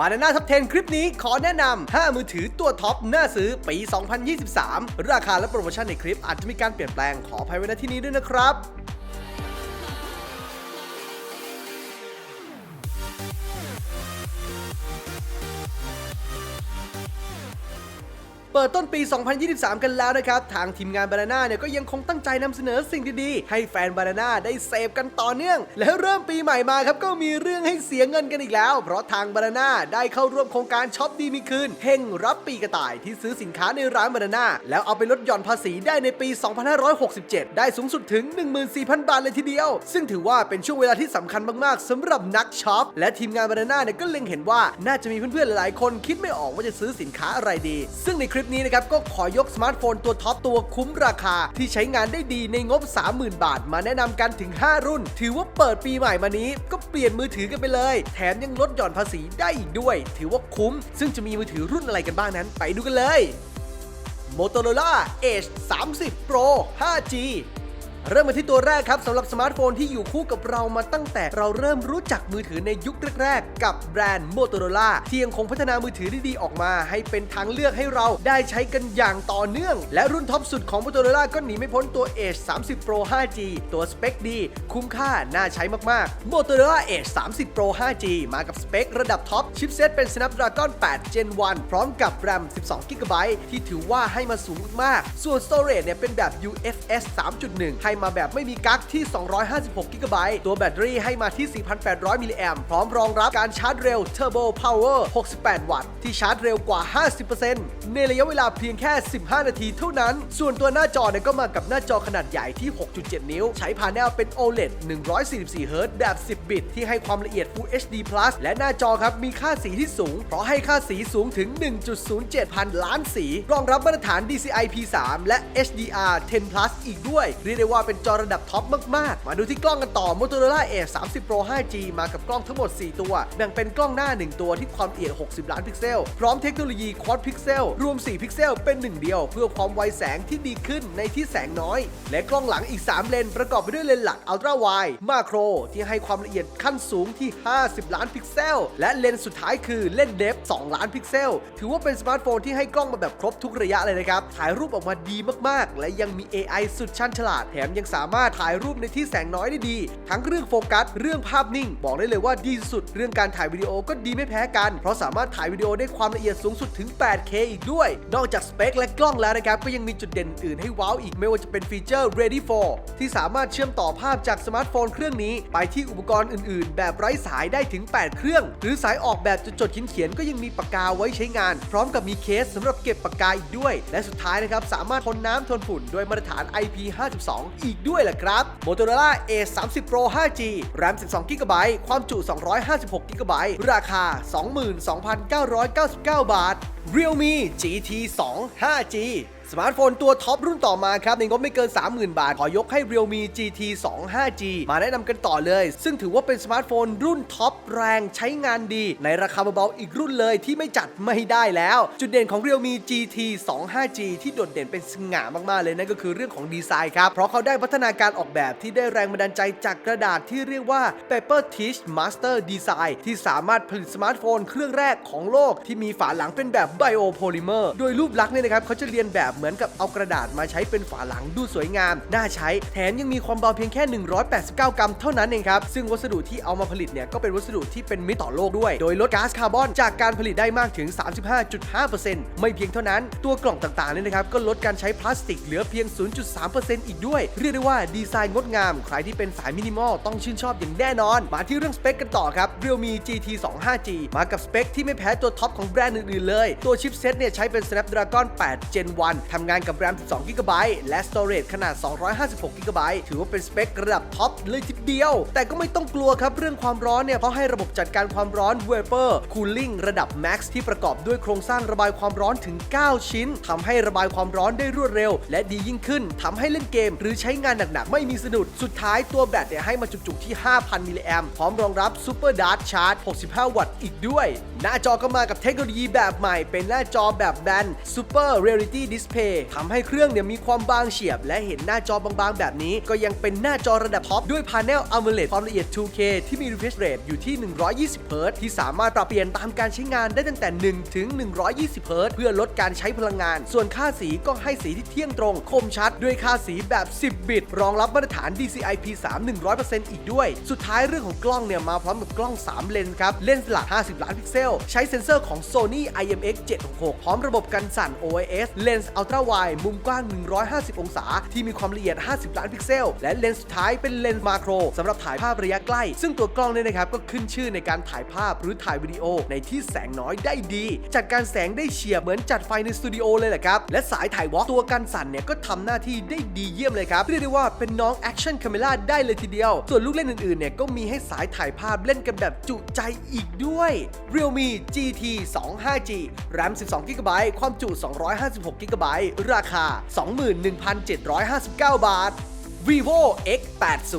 บานาน่าท็อป10 คลิปนี้ขอแนะนำ 5 มือถือตัวท็อปน่าซื้อปี 2023 ราคาและโปรโมชั่นในคลิปอาจจะมีการเปลี่ยนแปลงขออภัยไว้ณที่นี้ด้วยนะครับ ปิดต้นปี 2023 กันแล้วนะครับ ทางทีมงานบานาน่าเนี่ยก็ยังคงตั้งใจนำเสนอสิ่งดีๆ ให้แฟนบานาน่าได้เสพกันต่อเนื่อง และเริ่มปีใหม่มาครับก็มีเรื่องให้เสียเงินกันอีกแล้ว เพราะทางบานาน่าได้เข้าร่วมโครงการช็อปดีมีคืนเฮงรับปีกระต่ายที่ซื้อสินค้าในร้านบานาน่าแล้วเอาไปลดหย่อนภาษีได้ในปี 2567 ได้สูงสุดถึง 14,000 บาทเลยทีเดียว ซึ่งถือว่าเป็นช่วงเวลาที่สำคัญมากๆสำหรับนักช็อปและทีมงานบานาน่าเนี่ยก็เล็งเห็นว่าน่าจะมีเพื่อนๆหลายๆคนคิดไม่ออกว่าจะซื้อสินค้าอะไรดี ซึ่งในคลิปนี้นะครับก็ขอยกสมาร์ทโฟนตัวท็อปตัวคุ้มราคาที่ใช้งานได้ดีในงบ 30,000 บาท มาแนะนำกันถึง 5 รุ่น ถือว่าเปิดปีใหม่มานี้ ก็เปลี่ยนมือถือกันไปเลย แถมยังลดหย่อนภาษีได้อีกด้วย ถือว่าคุ้ม ซึ่งจะมีมือถือรุ่นอะไรกันบ้างนั้น ไปดูกันเลย Motorola Edge 30 Pro 5G เริ่มมาที่ตัวแรกครับสำหรับสมาร์ทโฟนที่อยู่คู่กับเรามาตั้งแต่เราเริ่มรู้จักมือถือในยุคแรกๆ กับแบรนด์ Motorola ที่ยังคงพัฒนามือถือดีๆออกมา ให้เป็นทางเลือกให้เราได้ใช้กันอย่างต่อเนื่อง และรุ่นท็อปสุดของ Motorola ก็หนีไม่พ้นตัว Edge 30 Pro 5G ตัวสเปคดี คุ้มค่าน่าใช้มากๆ Motorola Edge 30 Pro 5G มากับสเปคระดับท็อปชิปเซตเป็น Snapdragon 8 Gen 1 พร้อมกับ RAM 12 GB ที่ถือว่าให้มาสูงมากๆส่วน Storage เนี่ยเป็นแบบ UFS 3.1ให้มาแบบไม่มีกั๊กที่ 256 GB ตัวแบตเตอรี่ให้มาที่ 4,800 มิลลิแอมพร้อมรองรับการชาร์จเร็ว Turbo Power 68 วัตต์ ที่ชาร์จเร็วกว่า 50%ในระยะเวลาเพียงแค่ 15 นาทีเท่านั้น ส่วนตัวหน้าจอเนี่ยก็มากับหน้าจอขนาดใหญ่ที่ 6.7 นิ้ว ใช้พาเนลเป็น OLED 144 Hz แบบ 10 บิต ที่ให้ความละเอียด Full HD Plus และหน้าจอครับมีค่าสีที่สูง เพราะให้ค่าสีสูงถึง 1.07 พันล้านสี รองรับมาตรฐาน DCI P3 และ HDR 10 Plus อีกด้วย เรียกได้ว่าเป็นจอระดับท็อปมาก ๆ มาดูที่กล้องกันต่อ Motorola e 30 Pro 5G มากับกล้องทั้งหมด 4 ตัว แบ่งเป็นกล้องหน้า 1 ตัวที่ความละเอียด 60 ล้านพิกเซล พร้อมเทคโนโลยี Quad Pixel รวม 4 พิกเซล เป็น1เดียว เพื่อความไวแสงที่ดีขึ้นในที่แสงน้อย และกล้องหลังอีก 3 เลน ประกอบไปด้วยเลนหลัก Ultra Wide Macro ที่ให้ความละเอียดขั้นสูงที่ 50 ล้านพิกเซล และเลนสุดท้ายคือเลนเดฟ2ล้านพิกเซล ถือว่าเป็นสมาร์ทโฟนที่ให้กล้องมาแบบครบทุกระยะเลยนะครับ ถ่ายรูปออกมาดีมาก ๆ และยังมี AI สุดชั้นฉลาดแถมยังสามารถถ่ายรูปในที่แสงน้อยได้ดี ทั้งเรื่องโฟกัส เรื่องภาพนิ่ง บอกได้เลยว่าดีสุด เรื่องการถ่ายวิดีโอก็ดีไม่แพ้กัน เพราะสามารถถ่ายวิดีโอได้ความละเอียดสูงสุดถึง 8K อีกด้วย นอกจากสเปคและกล้องแล้วนะครับ ก็ยังมีจุดเด่นอื่นให้ว้าวอีกไม่ว่าจะเป็นฟีเจอร์ Ready for ที่สามารถเชื่อมต่อภาพจากสมาร์ทโฟนเครื่องนี้ ไปที่อุปกรณ์อื่น ๆ แบบไร้สายได้ถึง 8 เครื่อง หรือสายออกแบบจดจดๆเขียนๆก็ยังมีปากกาไว้ใช้งาน พร้อมกับมีเคสสำหรับเก็บปากกาอีกด้วย และสุดท้ายนะครับสามารถทนน้ำทนฝุ่นโดยมาตรฐาน IP52 อีกด้วยแหละครับ Motorola A30 Pro 5G RAM 12 GB ความจุ 256 GB ราคา 22,999 บาท Realme GT 2 5G สมาร์ทโฟนตัวท็อปรุ่นต่อมาครับ ในงบไม่เกิน 30,000 บาท ขอยกให้ Realme GT 2 5G มาแนะนำกันต่อเลย ซึ่งถือว่าเป็นสมาร์ทโฟนรุ่นท็อปแรงใช้งานดี ในราคาเบาๆอีกรุ่นเลยที่ไม่จัดไม่ได้แล้ว จุดเด่นของ Realme GT 2 5G ที่โดดเด่นเป็นสง่ามากๆเลยนั่นก็คือเรื่องของดีไซน์ครับ เพราะเขาได้พัฒนาการออกแบบที่ได้แรงบันดาลใจจากกระดาษที่เรียกว่า Paper Teach Master Design ที่สามารถผลิตสมาร์ทโฟนเครื่องแรกของโลกที่มีฝาหลังเป็นแบบ Biopolymer โดยรูปลักษณ์เนี่ยนะครับเขาจะเรียนแบบเหมือนกับเอากระดาษมาใช้เป็นฝาหลังดูสวยงาม น่าใช้ แถมยังมีความเบาเพียงแค่ 189 กรัมเท่านั้นเองครับ ซึ่งวัสดุที่เอามาผลิตเนี่ยก็เป็นวัสดุที่เป็นมิตรต่อโลกด้วย โดยลดก๊าซคาร์บอนจากการผลิตได้มากถึง 35.5%ไม่เพียงเท่านั้น ตัวกล่องต่างๆเนี่ยนะครับก็ลดการใช้พลาสติกเหลือเพียง 0.3%อีกด้วย เรียกได้ว่าดีไซน์งดงาม ใครที่เป็นสายมินิมอลต้องชื่นชอบอย่างแน่นอน มาที่เรื่องสเปคกันต่อครับ Realme GT 2 5G มากับสเปคที่ไม่แพ้ตัวท็อปของแบรนด์อื่นๆเลยตัวชิปเซ็ตเนี่ยใช้เป็น Snapdragon 8 Gen 1 ทำงานกับ RAM 12 GB และ Storage ขนาด 256 GB ถือว่าเป็นสเปคระดับท็อปเลยทีเดียว แต่ก็ไม่ต้องกลัวครับ เรื่องความร้อนเนี่ย เพราะให้ระบบจัดการความร้อน Vapor Cooling ระดับ Max ที่ประกอบด้วยโครงสร้างระบายความร้อนถึง 9 ชิ้น ทำให้ระบายความร้อนได้รวดเร็ว และดียิ่งขึ้น ทำให้เล่นเกม หรือใช้งานหนักๆ ไม่มีสะดุด สุดท้ายตัวแบตเนี่ยให้มาจุกๆที่ 5,000 มิลลิแอมพร้อมรองรับ Super Dart Charge 65 วัตต์อีกด้วย หน้าจอก็มากับเทคโนโลยีแบบใหม่เป็นหน้าจอแบบแบน Super Reality Display ทำให้เครื่องเนี่ยมีความบางเฉียบ และเห็นหน้าจอบางๆ แบบนี้ ก็ยังเป็นหน้าจอระดับท็อปด้วยพาเนล AMOLED ความละเอียด 2K ที่มี refresh rate อยู่ที่ 120 Hz ที่สามารถปรับเปลี่ยนตามการใช้งานได้ตั้งแต่ 1 ถึง 120 Hz เพื่อลดการใช้พลังงาน ส่วนค่าสีก็ให้สีที่เที่ยงตรง คมชัด ด้วยค่าสีแบบ 10 บิต รองรับมาตรฐาน DCI P3 100%อีกด้วย สุดท้ายเรื่องของกล้องเนี่ยมาพร้อมกับกล้อง 3 เลนส์ครับ เลนส์หลัก 50 ล้านพิกเซล ใช้เซ็นเซอร์ของ Sony IMX 766 พร้อมระบบกันสั่น OIS เลนส์ Ultra Wide มุมกว้าง 150 องศา ที่มีความละเอียด 50 ล้านพิกเซล และเลนส์สุดท้ายเป็นเลนส์มาโครสำหรับถ่ายภาพระยะใกล้ ซึ่งตัวกล้องเนี่ยนะครับ ก็ขึ้นชื่อในการถ่ายภาพหรือถ่ายวิดีโอในที่แสงน้อยได้ดี จัดการแสงได้เฉียบเหมือนจัดไฟในสตูดิโอเลยแหละครับ และสายถ่ายวอล์กตัวกันสั่นเนี่ยก็ทำหน้าที่ได้ดีเยี่ยมเลยครับเรียกได้ว่าเป็นน้องแอคชั่นคาเมล่าได้เลยทีเดียว ส่วนลูกเล่นอื่นๆเนี่ยก็มีให้สายถ่ายภาพเล่นกันแบบจุใจอีกด้วย Realme GT 2 5G 2 5G RAM 12 GB ความจุ 256 GB ราคา 21,759 บาท vivo X80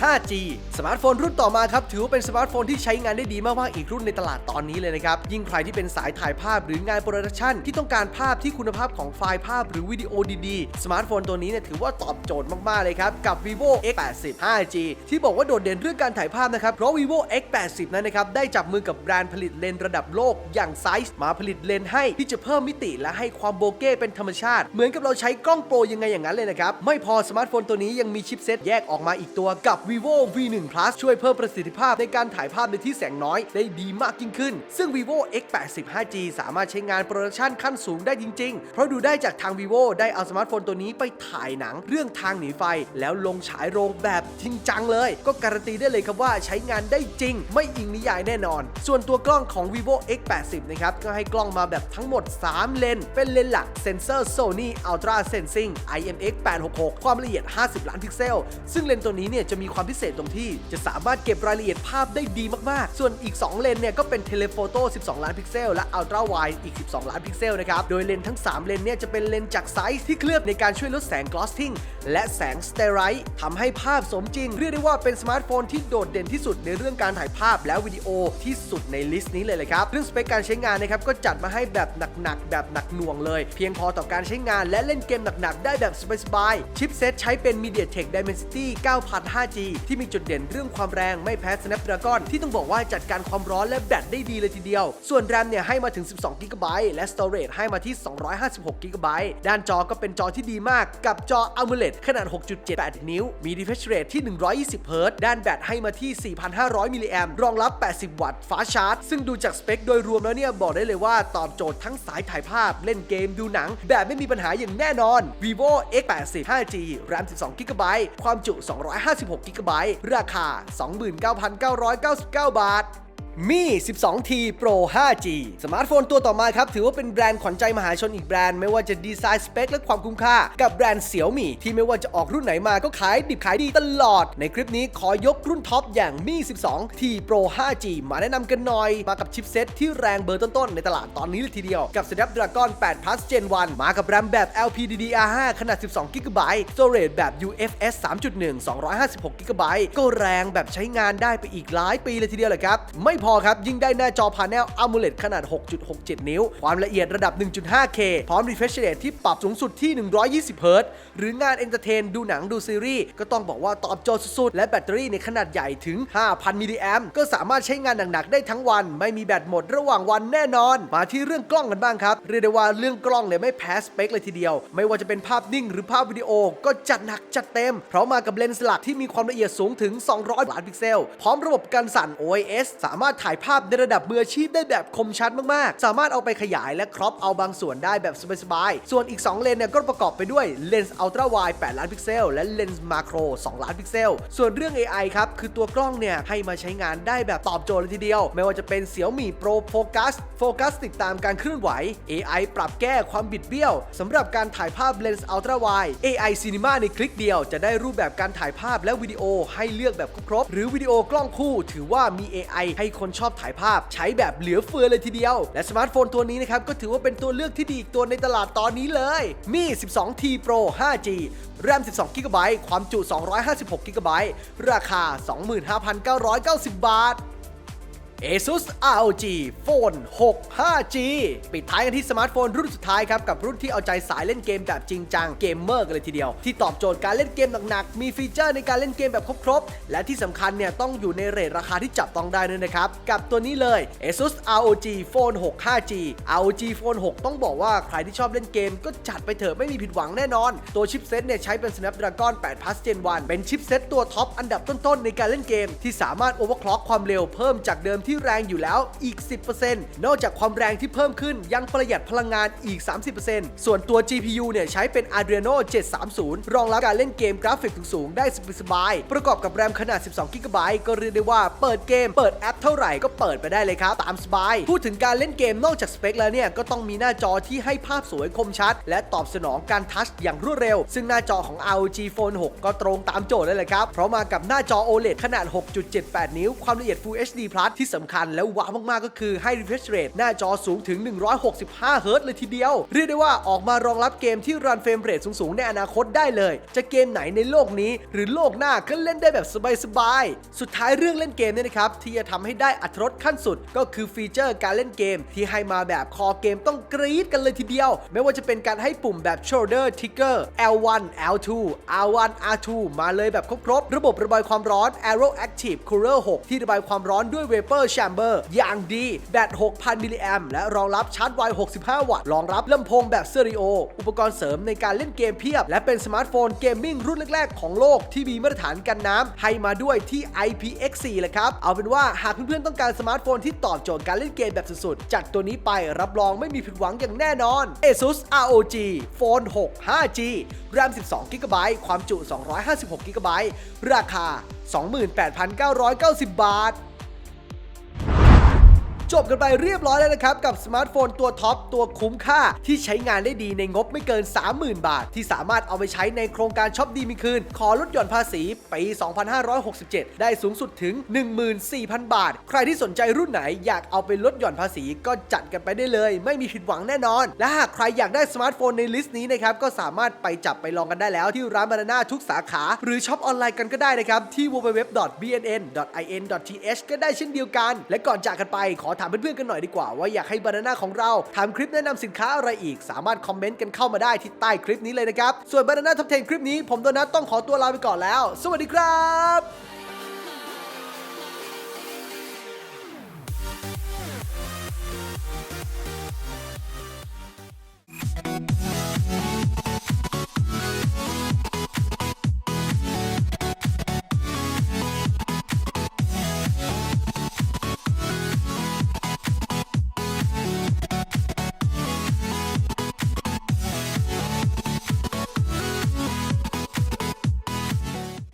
5G สมาร์ทโฟนรุ่นต่อมาครับ ถือว่าเป็นสมาร์ทโฟนที่ใช้งานได้ดีมากๆอีกรุ่นในตลาดตอนนี้เลยนะครับ ยิ่งใครที่เป็นสายถ่ายภาพหรืองานโปรดักชันที่ต้องการภาพที่คุณภาพของไฟล์ภาพหรือวิดีโอดีๆ สมาร์ทโฟนตัวนี้เนี่ยถือว่าตอบโจทย์มากๆเลยครับ กับ vivo X80 5G ที่บอกว่าโดดเด่นเรื่องการถ่ายภาพนะครับ เพราะ vivo X80 นั้นนะครับได้จับมือกับแบรนด์ผลิตเลนส์ระดับโลกอย่างไซส์มาผลิตเลนส์ให้ที่จะเพิ่มมิติและให้ความโบเก้เป็นธรรมชาติ เหมือนกับเราใช้กล้องโปรยังไงอย่างนั้นเลยนะครับไม่พอสมาร์ทโฟนตัวนี้ยังมีชิปเซตแยกออกมาอีกตัวกับ vivo v1 plus ช่วยเพิ่มประสิทธิภาพในการถ่ายภาพในที่แสงน้อยได้ดีมากยิ่งขึ้น ซึ่ง vivo x80 5g สามารถใช้งานโปรดักชันขั้นสูงได้จริง ๆ เพราะดูได้จากทาง vivo ได้เอาสมาร์ทโฟนตัวนี้ไปถ่ายหนังเรื่องทางหนีไฟ แล้วลงฉายโรงแบบจริงจังเลย ก็การันตีได้เลยครับว่าใช้งานได้จริง ไม่อิงนิยายแน่นอน ส่วนตัวกล้องของ vivo x80 นะครับก็ให้กล้องมาแบบทั้งหมด 3 เลน เป็นเลนหลักเซนเซอร์ Sony Ultra Sensing IMX 866 ความละเอียด 50ล้านพิกเซล ซึ่งเลนส์ตัวนี้เนี่ยจะมีความพิเศษตรงที่จะสามารถเก็บรายละเอียดภาพได้ดีมากๆ ส่วนอีก 2 เลนส์เนี่ยก็เป็นเทเลโฟโต้ 12 ล้านพิกเซล และ Ultra Wide อีก 12 ล้านพิกเซลนะครับ โดยเลนส์ทั้ง 3 เลนส์เนี่ยจะเป็นเลนส์จากไซส์ที่เคลือบในการช่วยลดแสงกลอสทิ้งและแสงสเตอไรท์ทำให้ภาพสมจริง เรียกได้ว่าเป็นสมาร์ทโฟนที่โดดเด่นที่สุดในเรื่องการถ่ายภาพและวิดีโอที่สุดในลิสต์นี้เลยเลยครับเรื่องสเปคการใช้งานนะครับก็จัดมาให้แบบหนักๆแบบหนักหน่วงเลย เพียงพอต่อการใช้งานและเล่นเกมหนักๆได้แบบสบายๆชิปเซตใช้เป็น MediaTek Dimensity 9000 5G ที่มีจุดเด่นเรื่องความแรงไม่แพ้ Snapdragon ที่ต้องบอกว่าจัดการความร้อนและแบตได้ดีเลยทีเดียว ส่วน RAM เนี่ยให้มาถึง 12 GB และ Storage ให้มาที่ 256 GB ด้านจอก็เป็นจอที่ดีมาก กับจอ AMOLED ขนาด 6.78 นิ้ว มี refresh rate ที่ 120 Hz ด้านแบตให้มาที่ 4,500 มิลลิแอมรองรับ 80 วัตต์ฟ้าชาร์จ ซึ่งดูจากสเปคโดยรวมแล้วเนี่ย บอกได้เลยว่าตอบโจทย์ทั้งสายถ่ายภาพ เล่นเกมดูหนัง แบบไม่มีปัญหาอย่างแน่นอน vivo x80 5g RAM 12 GB ความจุ 256 GB ราคา 29,999 บาท มี 12T Pro 5G สมาร์ทโฟนตัวต่อมาครับ ถือว่าเป็นแบรนด์ขวัญใจมหาชนอีกแบรนด์ ไม่ว่าจะดีไซน์สเปคและความคุ้มค่า กับแบรนด์เสี่ยวมี่ที่ไม่ว่าจะออกรุ่นไหนมาก็ขายดิบขายดีตลอด ในคลิปนี้ขอยกรุ่นท็อปอย่างมี 12T Pro 5G มาแนะนำกันหน่อย มากับชิปเซ็ตที่แรงเบอร์ต้นๆ ในตลาดตอนนี้เลยทีเดียว กับ Snapdragon 8 Plus Gen 1 มากับแรมแบบ LPDDR5 ขนาด 12 GB Storage แบบ UFS 3.1 256 GB ก็แรงแบบใช้งานได้ไปอีกหลายปีเลยทีเดียวเลยครับไม่พอครับ ยิ่งได้หน้าจอพาเนล AMOLED ขนาด 6.67 นิ้ว ความละเอียดระดับ 1.5K พร้อม refresh rate ที่ปรับสูงสุดที่ 120 Hz หรืองานเอนเตอร์เทนดูหนังดูซีรีส์ ก็ต้องบอกว่าตอบโจทย์สุดๆ และแบตเตอรี่ในขนาดใหญ่ถึง 5,000 มิลลิแอมก็สามารถใช้งานหนักๆ ได้ทั้งวัน ไม่มีแบตหมดระหว่างวันแน่นอน มาที่เรื่องกล้องกันบ้างครับ เรียกได้ว่าเรื่องกล้องเนี่ยไม่แพ้สเปคเลยทีเดียว ไม่ว่าจะเป็นภาพนิ่งหรือภาพวิดีโอก็จัดหนักจัดเต็ม เพราะมากับเลนส์หลักที่มีความละเอียดสูงถึง 200 ล้านพิกเซล พร้อมระบบการสั่น OIS สามารถถ่ายภาพในระดับมืออาชีพได้แบบคมชัดมากๆ สามารถเอาไปขยายและครอปเอาบางส่วนได้แบบสบายๆ ส่วนอีก 2 เลนเนี่ยก็ประกอบไปด้วยเลนส์อัลตร้าไวด์8ล้านพิกเซล และเลนส์มาโคร 2 ล้านพิกเซล ส่วนเรื่อง AI ครับ คือตัวกล้องเนี่ยให้มาใช้งานได้แบบตอบโจทย์เลยทีเดียว ไม่ว่าจะเป็น Xiaomi Pro Focus โฟกัสติดตามการเคลื่อนไหว AI ปรับแก้ความบิดเบี้ยวสำหรับการถ่ายภาพเลนส์อัลตร้าไวด์ AI Cinema ในคลิกเดียวจะได้รูปแบบการถ่ายภาพและวิดีโอให้เลือกแบบครบ หรือวิดีโอกล้องคู่ ถือว่ามี AI ให้คนนชอบถ่ายภาพ ใช้แบบเหลือเฟือเลยทีเดียว และสมาร์ทโฟนตัวนี้นะครับก็ถือว่าเป็นตัวเลือกที่ดีอีกตัวในตลาดตอนนี้เลย มี 12T Pro 5G RAM 12 GB ความจุ 256 GB ราคา 25,990 บาท ASUS ROG Phone 6 5G ปิดท้ายกันที่สมาร์ทโฟนรุ่นสุดท้ายครับ กับรุ่นที่เอาใจสายเล่นเกมแบบจริงจังเกมเมอร์กันเลยทีเดียว ที่ตอบโจทย์การเล่นเกมหนักๆ มีฟีเจอร์ในการเล่นเกมแบบครบๆ และที่สำคัญเนี่ย ต้องอยู่ในเรทราคาที่จับต้องได้ด้วยนะครับ กับตัวนี้เลย ASUS ROG Phone 6 5G ROG Phone 6 ต้องบอกว่าใครที่ชอบเล่นเกมก็จัดไปเถอะไม่มีผิดหวังแน่นอน ตัวชิปเซ็ตเนี่ยใช้เป็น Snapdragon 8 Plus Gen 1เป็นชิปเซ็ตตัวท็อปอันดับต้นๆในการเล่นเกมที่สามารถ overclock ความเร็วเพิ่มจากเดิมที่แรงอยู่แล้วอีก 10%นอกจากความแรงที่เพิ่มขึ้นยังประหยัดพลังงานอีก 30%ส่วนตัว GPU เนี่ยใช้เป็น Adreno 730 รองรับการเล่นเกมกราฟิกสูงๆได้สบายๆประกอบกับแรมขนาด 12 g b ก็เรียกได้ว่าเปิดเกมเปิดแอปเท่าไหร่ก็เปิดไปได้เลยครับตามสบาย พูดถึงการเล่นเกมนอกจากสเปคแล้วเนี่ย ก็ต้องมีหน้าจอที่ให้ภาพสวยคมชัด และตอบสนองการทัชอย่างรวดเร็ว ซึ่งหน้าจอของ ROG Phone 6 ก็ตรงตามโจทย์เลยแหละครับ เพราะมากับหน้าจอ OLED ขนาด 6.78 นิ้ว ความละเอียด Full HD Plus ที่สำคัญและว้าวมากๆก็คือให้ refresh rate หน้าจอสูงถึง 165เฮิรต์เลยทีเดียว เรียกได้ว่าออกมารองรับเกมที่รันเฟรมเรทสูงๆ ในอนาคตได้เลย จะเกมไหนในโลกนี้ หรือโลกหน้าก็เล่นได้แบบสบายๆ สุดท้ายเรื่องเล่นเกมเนี่ยนะครับ ที่จะทำให้ได้อัตรรสขั้นสุด ก็คือฟีเจอร์การเล่นเกม ที่ให้มาแบบคอเกมต้องกรี๊ดกันเลยทีเดียว ไม่ว่าจะเป็นการให้ปุ่มแบบ shoulder trigger L1 L2 R1 R2 มาเลยแบบครบๆระบบระบายความร้อน Aero Active Cooler 6 ที่ระบายความร้อนด้วย Vapor Chamber อย่างดี แบต 6,000 มิลลิแอมและรองรับชาร์จไว 65 วัตต์ รองรับลำโพงแบบเตอริโอ อุปกรณ์เสริมในการเล่นเกมเพียบ และเป็นสมาร์ทโฟนเกมมิ่งรุ่นแรก ๆ ของโลกที่มีมาตรฐานกันน้ำให้มาด้วยที่ IPX4 แหละครับ เอาเป็นว่าหากเพื่อนๆต้องการสมาร์ทโฟนที่ตอบโจทย์การเล่นเกมแบบสุดๆ จัดตัวนี้ไปรับรองไม่มีผิดหวังอย่างแน่นอน ASUS ROG Phone 6 5G RAM 12 GB ความจุ 256 GB ราคา 28,990 บาท จบกันไปเรียบร้อยแล้วนะครับ กับสมาร์ทโฟนตัวท็อปตัวคุ้มค่า ที่ใช้งานได้ดีในงบไม่เกิน 30,000 บาท ที่สามารถเอาไปใช้ในโครงการช็อปดีมีคืน ขอลดหย่อนภาษีปี 2567 ได้สูงสุดถึง 14,000 บาท ใครที่สนใจรุ่นไหนอยากเอาไปลดหย่อนภาษีก็จัดกันไปได้เลย ไม่มีผิดหวังแน่นอน และหากใครอยากได้สมาร์ทโฟนในลิสต์นี้นะครับก็สามารถไปจับไปลองกันได้แล้วที่ร้านบานาน่าทุกสาขา หรือช็อปออนไลน์กันก็ได้นะครับที่ www.bnn.in.th ก็ได้เช่นเดียวกัน และก่อนจากกันไปขอามเพื่อนๆกันหน่อยดีกว่าว่าอยากให้บานาน่าของเราทำคลิปแนะนำสินค้าอะไรอีก สามารถคอมเมนต์กันเข้ามาได้ที่ใต้คลิปนี้เลยนะครับส่วนบานาน่าท็อป10คลิปนี้ผมโดนัทต้องขอตัวลาไปก่อนแล้ว สวัสดีครับ